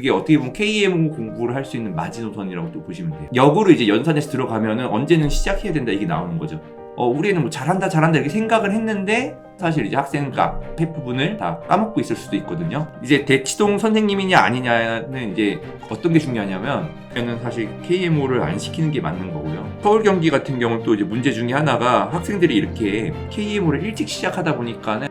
그게 어떻게 보면 KM 공부를 할 수 있는 마지노선이라고 또 보시면 돼요. 역으로 이제 연산에서 들어가면은 언제는 시작해야 된다 이게 나오는 거죠. 어, 우리는 뭐 잘한다 잘한다 이렇게 생각을 했는데 사실 이제 학생과 앞에 부분을 다 까먹고 있을 수도 있거든요. 이제 대치동 선생님이냐 아니냐는 이제 어떤 게 중요하냐면 저는 사실 KMO를 안 시키는 게 맞는 거고요. 서울 경기 같은 경우는 또 이제 문제 중에 하나가 학생들이 이렇게 KMO를 일찍 시작하다 보니까는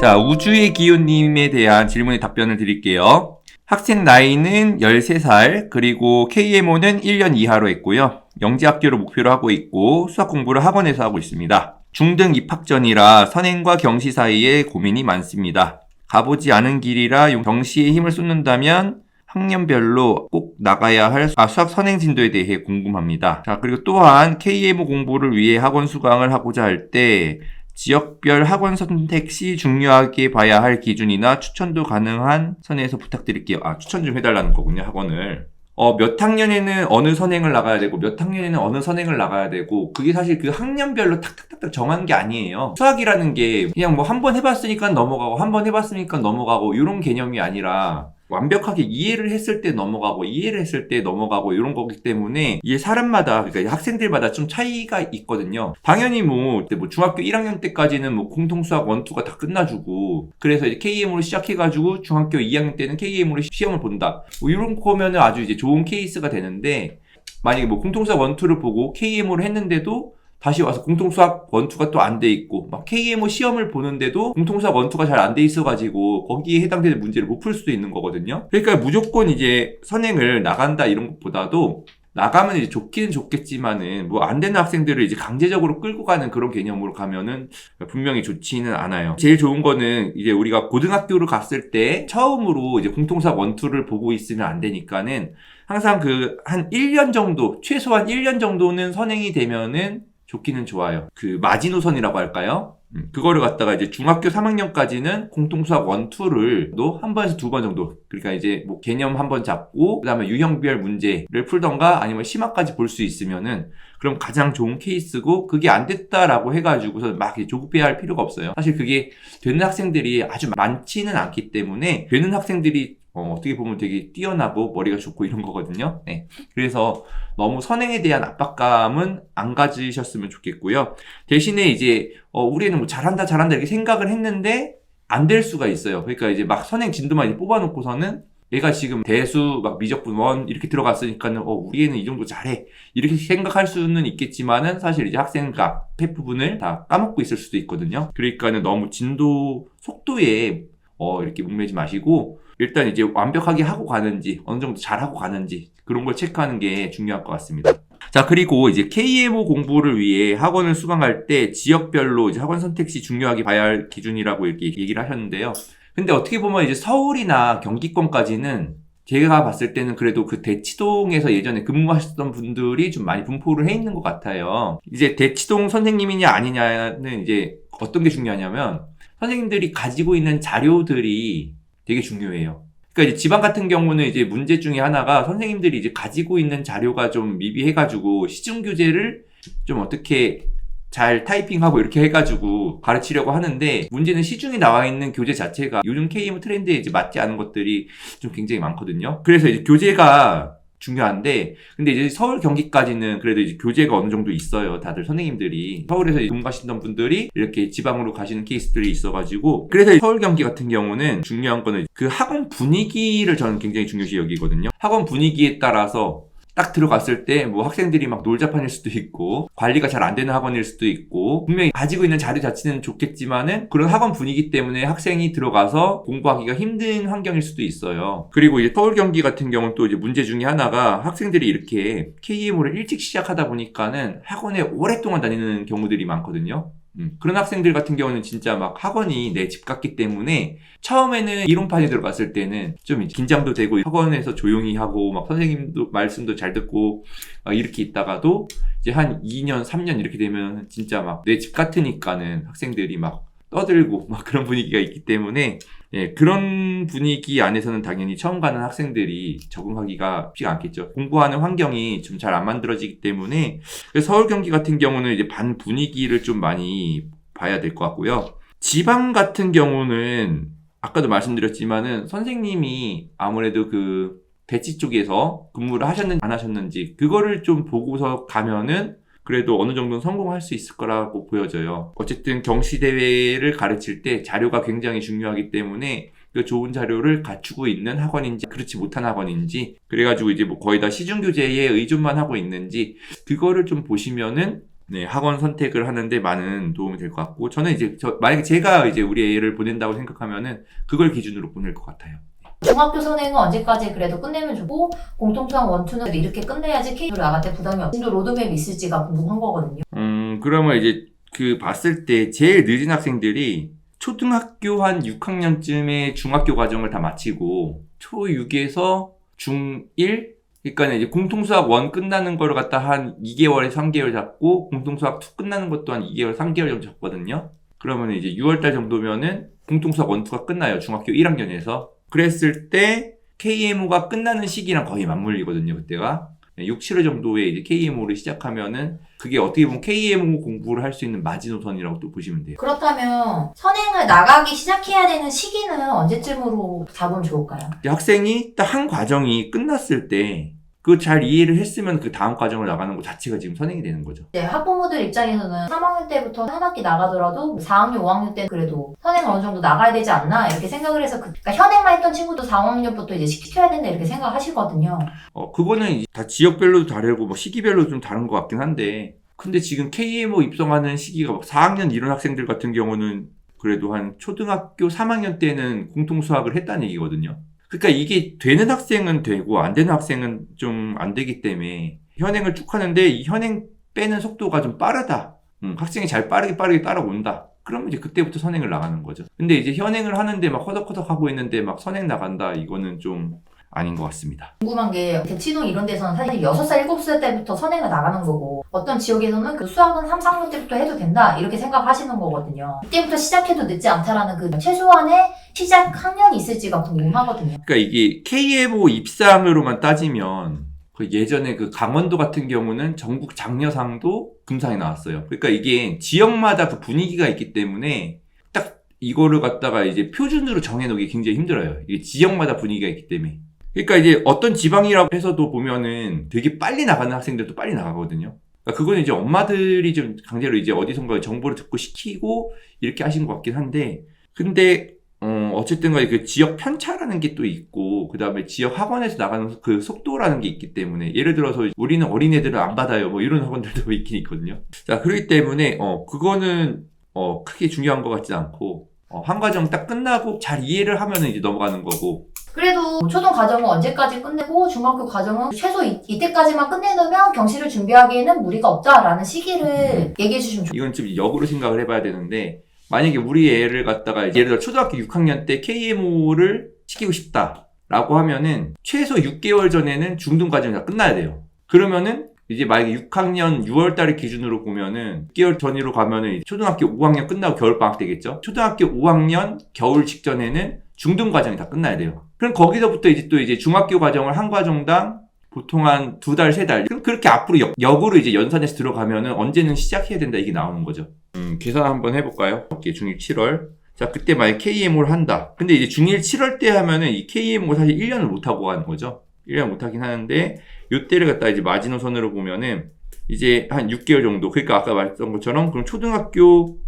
자, 우주의 기운님에 대한 질문에 답변을 드릴게요. 학생 나이는 13살, 그리고 KMO는 1년 이하로 했고요. 영재학교를 목표로 하고 있고, 수학 공부를 학원에서 하고 있습니다. 중등 입학 전이라 선행과 경시 사이에 고민이 많습니다. 가보지 않은 길이라 용- 경시에 힘을 쏟는다면 학년별로 꼭 나가야 할 아, 수학 선행 진도에 대해 궁금합니다. 자, 그리고 또한 KMO 공부를 위해 학원 수강을 하고자 할때 지역별 학원 선택 시 중요하게 봐야 할 기준이나 추천도 가능한 선에서 부탁드릴게요. 아, 추천 좀 해달라는 거군요, 학원을. 어, 몇 학년에는 어느 선행을 나가야 되고, 몇 학년에는 어느 선행을 나가야 되고, 그게 사실 그 학년별로 탁탁탁탁 정한 게 아니에요. 수학이라는 게 그냥 뭐 한 번 해봤으니까 넘어가고, 한 번 해봤으니까 넘어가고, 이런 개념이 아니라, 완벽하게 이해를 했을 때 넘어가고 이해를 했을 때 넘어가고 이런 거기 때문에 이게 사람마다 그러니까 학생들마다 좀 차이가 있거든요. 당연히 뭐, 뭐 중학교 1학년 때까지는 뭐 공통수학 원투가 다 끝나주고 그래서 이제 KM으로 시작해가지고 중학교 2학년 때는 KM으로 시험을 본다. 뭐 이런 거면은 아주 이제 좋은 케이스가 되는데 만약에 뭐 공통수학 원투를 보고 KM으로 했는데도 다시 와서 공통수학 원투가 또 안 돼 있고 막 KMO 시험을 보는데도 공통수학 원투가 잘 안 돼 있어가지고 거기에 해당되는 문제를 못 풀 수도 있는 거거든요. 그러니까 무조건 이제 선행을 나간다 이런 것보다도 나가면 이제 좋기는 좋겠지만은 뭐 안 되는 학생들을 이제 강제적으로 끌고 가는 그런 개념으로 가면은 분명히 좋지는 않아요. 제일 좋은 거는 이제 우리가 고등학교를 갔을 때 처음으로 이제 공통수학 원투를 보고 있으면 안 되니까는 항상 그 한 1년 정도 최소한 1년 정도는 선행이 되면은 좋기는 좋아요. 그 마지노선이라고 할까요? 음, 그거를 갖다가 이제 중학교 3학년까지는 공통수학 1, 2를 또한 번에서 두 번 정도. 그러니까 이제 뭐 개념 한 번 잡고, 그 다음에 유형별 문제를 풀던가 아니면 심화까지 볼 수 있으면은 그럼 가장 좋은 케이스고, 그게 안 됐다라고 해가지고서 막 조급해 할 필요가 없어요. 사실 그게 되는 학생들이 아주 많지는 않기 때문에 되는 학생들이 어, 어떻게 보면 되게 뛰어나고 머리가 좋고 이런 거거든요. 네. 그래서 너무 선행에 대한 압박감은 안 가지셨으면 좋겠고요. 대신에 이제 어, 우리는 뭐 잘한다 잘한다 이렇게 생각을 했는데 안 될 수가 있어요. 그러니까 이제 막 선행 진도만 뽑아놓고서는 얘가 지금 대수 막 미적분 원 이렇게 들어갔으니까는 어 우리 애는 이 정도 잘해 이렇게 생각할 수는 있겠지만은 사실 이제 학생과 앞에 부분을 다 까먹고 있을 수도 있거든요. 그러니까는 너무 진도 속도에 어 이렇게 목매지 마시고 일단 이제 완벽하게 하고 가는지 어느 정도 잘 하고 가는지 그런 걸 체크하는 게 중요할 것 같습니다. 자, 그리고 이제 KMO 공부를 위해 학원을 수강할 때 지역별로 이제 학원 선택 시 중요하게 봐야 할 기준이라고 이렇게 얘기를 하셨는데요. 근데 어떻게 보면 이제 서울이나 경기권까지는 제가 봤을 때는 그래도 그 대치동에서 예전에 근무하셨던 분들이 좀 많이 분포를 해 있는 것 같아요. 이제 대치동 선생님이냐 아니냐는 이제 어떤 게 중요하냐면 선생님들이 가지고 있는 자료들이 되게 중요해요. 그러니까 이제 지방 같은 경우는 이제 문제 중에 하나가 선생님들이 이제 가지고 있는 자료가 좀 미비해가지고 시중 교재를 좀 어떻게 잘 타이핑하고 이렇게 해가지고 가르치려고 하는데 문제는 시중에 나와 있는 교재 자체가 요즘 KM 트렌드에 이제 맞지 않은 것들이 좀 굉장히 많거든요. 그래서 이제 교재가 중요한데 근데 이제 서울 경기까지는 그래도 이제 교재가 어느 정도 있어요 다들 선생님들이. 서울에서 근무 가시던 분들이 이렇게 지방으로 가시는 케이스들이 있어가지고 그래서 서울 경기 같은 경우는 중요한 거는 그 학원 분위기를 저는 굉장히 중요시 여기거든요. 학원 분위기에 따라서 딱 들어갔을 때 뭐 학생들이 막 놀자판일 수도 있고 관리가 잘 안 되는 학원일 수도 있고 분명히 가지고 있는 자료 자체는 좋겠지만은 그런 학원 분위기 때문에 학생이 들어가서 공부하기가 힘든 환경일 수도 있어요. 그리고 이제 서울 경기 같은 경우는 또 이제 문제 중에 하나가 학생들이 이렇게 KMO를 일찍 시작하다 보니까는 학원에 오랫동안 다니는 경우들이 많거든요. 음, 그런 학생들 같은 경우는 진짜 막 학원이 내 집 같기 때문에 처음에는 이론판에 들어갔을 때는 좀 긴장도 되고 학원에서 조용히 하고 막 선생님도 말씀도 잘 듣고 막 이렇게 있다가도 이제 한 2년, 3년 이렇게 되면 진짜 막 내 집 같으니까는 학생들이 막 떠들고 막 그런 분위기가 있기 때문에 예, 그런 분위기 안에서는 당연히 처음 가는 학생들이 적응하기가 쉽지가 않겠죠. 공부하는 환경이 좀 잘 안 만들어지기 때문에 서울 경기 같은 경우는 이제 반 분위기를 좀 많이 봐야 될 것 같고요. 지방 같은 경우는 아까도 말씀드렸지만은 선생님이 아무래도 그 배치 쪽에서 근무를 하셨는지 안 하셨는지 그거를 좀 보고서 가면은 그래도 어느 정도는 성공할 수 있을 거라고 보여져요. 어쨌든 경시대회를 가르칠 때 자료가 굉장히 중요하기 때문에 그 좋은 자료를 갖추고 있는 학원인지 그렇지 못한 학원인지 그래가지고 이제 뭐 거의 다 시중 교재에 의존만 하고 있는지 그거를 좀 보시면은 네, 학원 선택을 하는데 많은 도움이 될 것 같고 저는 이제 저 만약에 제가 이제 우리 애를 보낸다고 생각하면은 그걸 기준으로 보낼 것 같아요. 중학교 선행은 언제까지 그래도 끝내면 좋고 공통수학 원투는 이렇게 끝내야지 K로 나갈 때 부담이 없지. 진도 로드맵 있을지가 궁금한 거거든요. 음, 그러면 이제 그 봤을 때 제일 늦은 학생들이 초등학교 한 6학년쯤에 중학교 과정을 다 마치고 초6에서 중1 그러니까 이제 공통수학 1 끝나는 거를 갖다 한 2개월에 3개월 잡고 공통수학 2 끝나는 것도 한 2개월, 3개월 정도 잡거든요. 그러면 이제 6월달 정도면은 공통수학 1, 2가 끝나요. 중학교 1학년에서. 그랬을 때 KMO가 끝나는 시기랑 거의 맞물리거든요. 그때가. 6, 7월 정도에 이제 KMO를 시작하면은 그게 어떻게 보면 KMO 공부를 할 수 있는 마지노선이라고 또 보시면 돼요. 그렇다면 선행을 나가기 시작해야 되는 시기는 언제쯤으로 잡으면 좋을까요? 학생이 딱 한 과정이 끝났을 때 그거 잘 이해를 했으면 그 다음 과정을 나가는 것 자체가 지금 선행이 되는 거죠. 이제 학부모들 입장에서는 3학년 때부터 한 학기 나가더라도 4학년, 5학년 때 그래도 선행 어느 정도 나가야 되지 않나 이렇게 생각을 해서 그, 그러니까 현행만 했던 친구도 4학년부터 이제 시켜야 된다 이렇게 생각하시거든요. 어, 그거는 다 지역별로도 다르고 뭐 시기별로 좀 다른 것 같긴 한데 근데 지금 KMO 입성하는 시기가 막 4학년 이런 학생들 같은 경우는 그래도 한 초등학교 3학년 때는 공통 수학을 했다는 얘기거든요. 그러니까 이게 되는 학생은 되고 안 되는 학생은 좀 안 되기 때문에 현행을 쭉 하는데 이 현행 빼는 속도가 좀 빠르다. 음, 학생이 잘 빠르게 빠르게 따라온다. 그러면 이제 그때부터 선행을 나가는 거죠. 근데 이제 현행을 하는데 막 허덕허덕 하고 있는데 막 선행 나간다. 이거는 좀 아닌 것 같습니다. 궁금한 게 대치동 이런 데서는 사실 6살, 7살 때부터 선행을 나가는 거고 어떤 지역에서는 그 수학은 3, 4학년 때부터 해도 된다 이렇게 생각하시는 거거든요. 이때부터 시작해도 늦지 않다라는 그 최소한의 시작 학년이 있을지가 궁금하거든요. 그러니까 이게 KMO 입상으로만 따지면 그 예전에 그 강원도 같은 경우는 전국 장려상도 금상이 나왔어요. 그러니까 이게 지역마다 그 분위기가 있기 때문에 딱 이거를 갖다가 이제 표준으로 정해놓기 굉장히 힘들어요. 이게 지역마다 분위기가 있기 때문에. 그러니까 이제 어떤 지방이라고 해서도 보면은 되게 빨리 나가는 학생들도 빨리 나가거든요. 그러니까 그거는 이제 엄마들이 좀 강제로 이제 어디선가 정보를 듣고 시키고 이렇게 하신 것 같긴 한데, 근데 어, 어쨌든 간에 그 지역 편차라는 게 또 있고, 그 다음에 지역 학원에서 나가는 그 속도라는 게 있기 때문에, 예를 들어서 우리는 어린애들을 안 받아요. 뭐 이런 학원들도 있긴 있거든요. 자, 그렇기 때문에, 어, 그거는, 어, 크게 중요한 것 같지 않고, 어, 한 과정 딱 끝나고 잘 이해를 하면 이제 넘어가는 거고, 그래도 초등 과정은 언제까지 끝내고 중학교 과정은 최소 이, 이때까지만 끝내놓으면 경시를 준비하기에는 무리가 없다라는 시기를 얘기해 주시면 좋겠어요. 이건 좀 역으로 생각을 해봐야 되는데, 만약에 우리 애를 갖다가 예를 들어 초등학교 6학년 때 KMO를 시키고 싶다라고 하면은 최소 6개월 전에는 중등 과정이 다 끝나야 돼요. 그러면은 이제 만약에 6학년 6월 달을 기준으로 보면은 6개월 전으로 가면은 초등학교 5학년 끝나고 겨울 방학 되겠죠. 초등학교 5학년 겨울 직전에는 중등 과정이 다 끝나야 돼요. 그럼 거기서부터 이제 또 이제 중학교 과정을 한 과정당 보통 한 두 달, 세 달. 그럼 그렇게 앞으로 역, 역으로 이제 연산해서 들어가면은 언제는 시작해야 된다 이게 나오는 거죠. 음, 계산 한번 해볼까요? 이렇게 중1 7월. 자, 그때 만약 KMO를 한다. 근데 이제 중1 7월 때 하면은 이 KMO가 사실 1년을 못하고 하는 거죠. 1년 못하긴 하는데, 요때를 갖다 이제 마지노선으로 보면은, 이제 한 6개월 정도. 그러니까 아까 말했던 것처럼, 그럼 초등학교,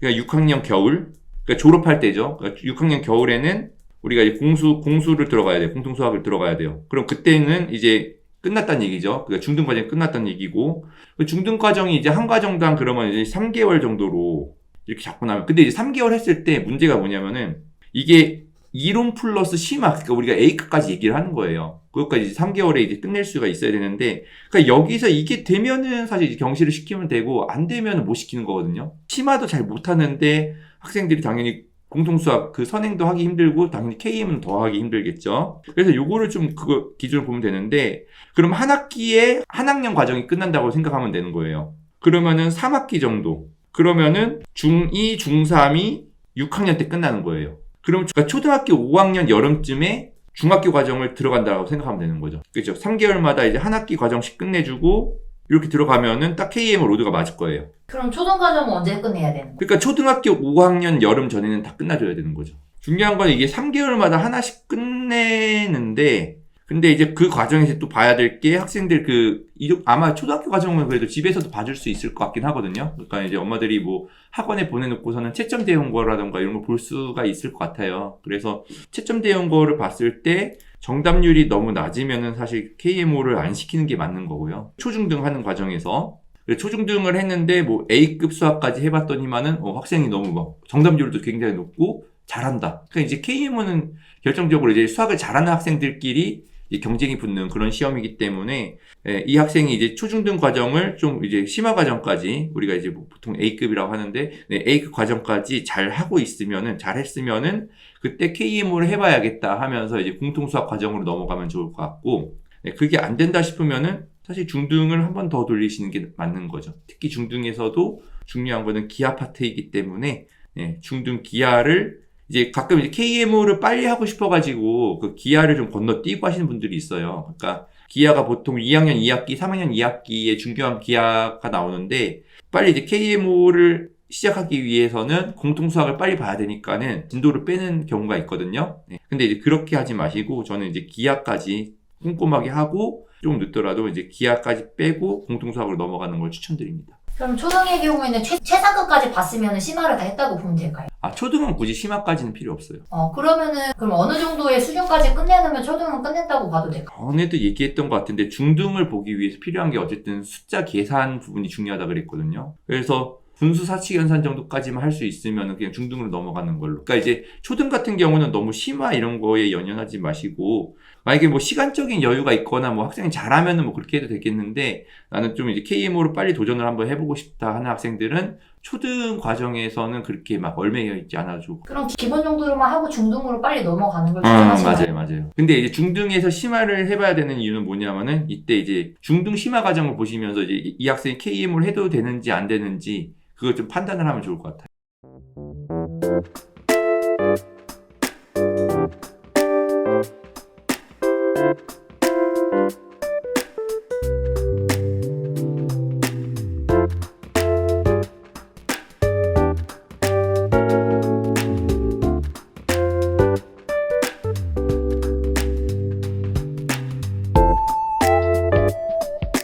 그러니까 6학년 겨울, 그러니까 졸업할 때죠. 그러니까 6학년 겨울에는 우리가 이제 공수, 공수를 들어가야 돼요. 공통 수학을 들어가야 돼요. 그럼 그때는 이제 끝났다는 얘기죠. 그러니까 중등 과정이 끝났다는 얘기고, 그 중등 과정이 이제 한 과정당 그러면 이제 3개월 정도로 이렇게 잡고 나면, 근데 이제 3개월 했을 때 문제가 뭐냐면은, 이게 이론 플러스 심화, 그러니까 우리가 A급까지 얘기를 하는 거예요. 그것까지 이제 3개월에 이제 끝낼 수가 있어야 되는데, 그러니까 여기서 이게 되면은 사실 경시를 시키면 되고, 안 되면은 못 시키는 거거든요. 심화도 잘 못 하는데, 학생들이 당연히 공통수학 그 선행도 하기 힘들고 당연히 KM은 더 하기 힘들겠죠. 그래서 요거를 좀 그거 기준으로 보면 되는데 그럼 한 학기에 한 학년 과정이 끝난다고 생각하면 되는 거예요. 그러면은 3학기 정도. 그러면은 중2, 중3이 6학년 때 끝나는 거예요. 그럼 그러니까 초등학교 5학년 여름쯤에 중학교 과정을 들어간다고 생각하면 되는 거죠. 그렇죠. 3개월마다 이제 한 학기 과정씩 끝내주고 이렇게 들어가면은 딱 KMO 로드가 맞을 거예요. 그럼 초등 과정은 언제 끝내야 되는 거예요? 그러니까 초등학교 5학년 여름 전에는 다 끝나줘야 되는 거죠. 중요한 건 이게 3개월마다 하나씩 끝내는데, 근데 이제 그 과정에서 또 봐야 될 게 학생들 그, 이- 아마 초등학교 과정은 그래도 집에서도 봐줄 수 있을 것 같긴 하거든요. 그러니까 이제 엄마들이 뭐 학원에 보내놓고서는 채점 대응 거라던가 이런 걸 볼 수가 있을 것 같아요. 그래서 채점 대응 거를 봤을 때 정답률이 너무 낮으면은 사실 KMO를 안 시키는 게 맞는 거고요. 초중등 하는 과정에서. 초중등을 했는데 뭐 A급 수학까지 해봤더니만은 어, 학생이 너무 막 정답률도 굉장히 높고 잘한다. 그러니까 이제 KMO는 결정적으로 이제 수학을 잘하는 학생들끼리 경쟁이 붙는 그런 시험이기 때문에 예, 이 학생이 이제 초중등 과정을 좀 이제 심화 과정까지 우리가 이제 뭐 보통 A급이라고 하는데 네, A급 과정까지 잘 하고 있으면은 잘 했으면은 그때 KMO를 해봐야겠다 하면서 이제 공통 수학 과정으로 넘어가면 좋을 것 같고 네, 그게 안 된다 싶으면은 사실 중등을 한 번 더 돌리시는 게 맞는 거죠. 특히 중등에서도 중요한 거는 기하 파트이기 때문에 예, 중등 기하를 이제 가끔 이제 KMO를 빨리 하고 싶어가지고 그 기하를 좀 건너뛰고 하시는 분들이 있어요. 그러니까 기하가 보통 2학년 2학기, 3학년 2학기에 중교한 기하가 나오는데 빨리 이제 KMO를 시작하기 위해서는 공통수학을 빨리 봐야 되니까는 진도를 빼는 경우가 있거든요. 네. 근데 이제 그렇게 하지 마시고 저는 이제 기하까지 꼼꼼하게 하고 좀 늦더라도 이제 기하까지 빼고 공통수학으로 넘어가는 걸 추천드립니다. 그럼 초등의 경우에는 최, 최상급까지 봤으면 심화를 다 했다고 보면 될까요? 아, 초등은 굳이 심화까지는 필요 없어요. 어, 그러면은, 그럼 어느 정도의 수준까지 끝내놓으면 초등은 끝냈다고 봐도 될까요? 전에도 얘기했던 것 같은데 중등을 보기 위해서 필요한 게 어쨌든 숫자 계산 부분이 중요하다 그랬거든요. 그래서 분수 사칙 연산 정도까지만 할 수 있으면 그냥 중등으로 넘어가는 걸로. 그러니까 이제 초등 같은 경우는 너무 심화 이런 거에 연연하지 마시고 만약에 뭐 시간적인 여유가 있거나 뭐 학생이 잘하면은 뭐 그렇게 해도 되겠는데 나는 좀 이제 KMO로 빨리 도전을 한번 해보고 싶다 하는 학생들은 초등 과정에서는 그렇게 막 얼매여 있지 않아도 그럼 기- 기본 정도로만 하고 중등으로 빨리 넘어가는 걸 음, 추천하시나요? 맞아요, 맞아요. 근데 이제 중등에서 심화를 해봐야 되는 이유는 뭐냐면은 이때 이제 중등 심화 과정을 보시면서 이제 이- 이 학생이 KM을 해도 되는지 안 되는지 그걸 좀 판단을 하면 좋을 것 같아요.